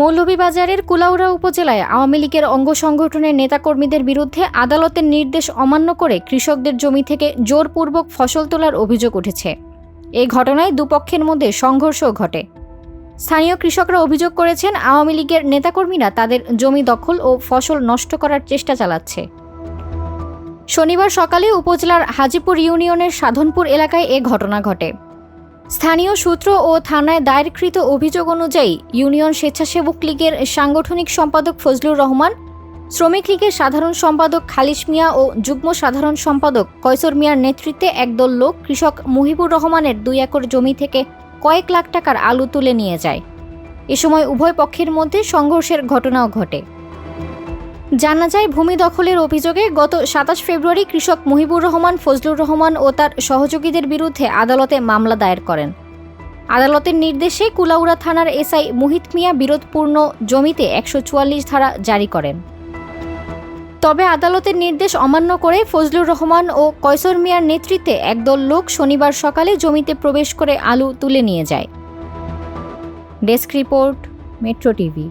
মৌলভীবাজারের কুলাউড়া উপজেলায় আওয়ামী লীগের অঙ্গ সংগঠনের নেতাকর্মীদের বিরুদ্ধে আদালতের নির্দেশ অমান্য করে কৃষকদের জমি থেকে জোরপূর্বক ফসল তোলার অভিযোগ উঠেছে। এই ঘটনায় দুপক্ষের মধ্যে সংঘর্ষও ঘটে। স্থানীয় কৃষকরা অভিযোগ করেছেন, আওয়ামী লীগের নেতাকর্মীরা তাদের জমি দখল ও ফসল নষ্ট করার চেষ্টা চালাচ্ছে। শনিবার সকালে উপজেলার হাজিপুর ইউনিয়নের সাধনপুর এলাকায় এ ঘটনা ঘটে। স্থানীয় সূত্র ও থানায় দায়েরকৃত অভিযোগ অনুযায়ী ইউনিয়ন স্বেচ্ছাসেবক লীগের সাংগঠনিক সম্পাদক ফজলুর রহমান, শ্রমিক লীগের সাধারণ সম্পাদক খালিশ মিয়া ও যুগ্ম সাধারণ সম্পাদক কয়সর মিয়ার নেতৃত্বে একদল লোক কৃষক মুহিবুর রহমানের দুই একর জমি থেকে কয়েক লাখ টাকার আলু তুলে নিয়ে যায়। এ সময় উভয় পক্ষের মধ্যে সংঘর্ষের ঘটনাও ঘটে। জানা যায়, ভূমি দখলের অভিযোগে গত সাতাশ ফেব্রুয়ারি কৃষক মুহিবুর রহমান, ফজলুর রহমান ও তার সহযোগীদের বিরুদ্ধে আদালতে মামলা দায়ের করেন। আদালতের নির্দেশে কুলাউড়া থানার এসআই মুহিত মিয়া বিরোধপূর্ণ জমিতে একশো চুয়াল্লিশ ধারা জারি করেন। তবে আদালতের নির্দেশ অমান্য করে ফজলুর রহমান ও কয়সর মিয়ার নেতৃত্বে একদল লোক শনিবার সকালে জমিতে প্রবেশ করে আলু তুলে নিয়ে যায়। Desk report, Metro TV.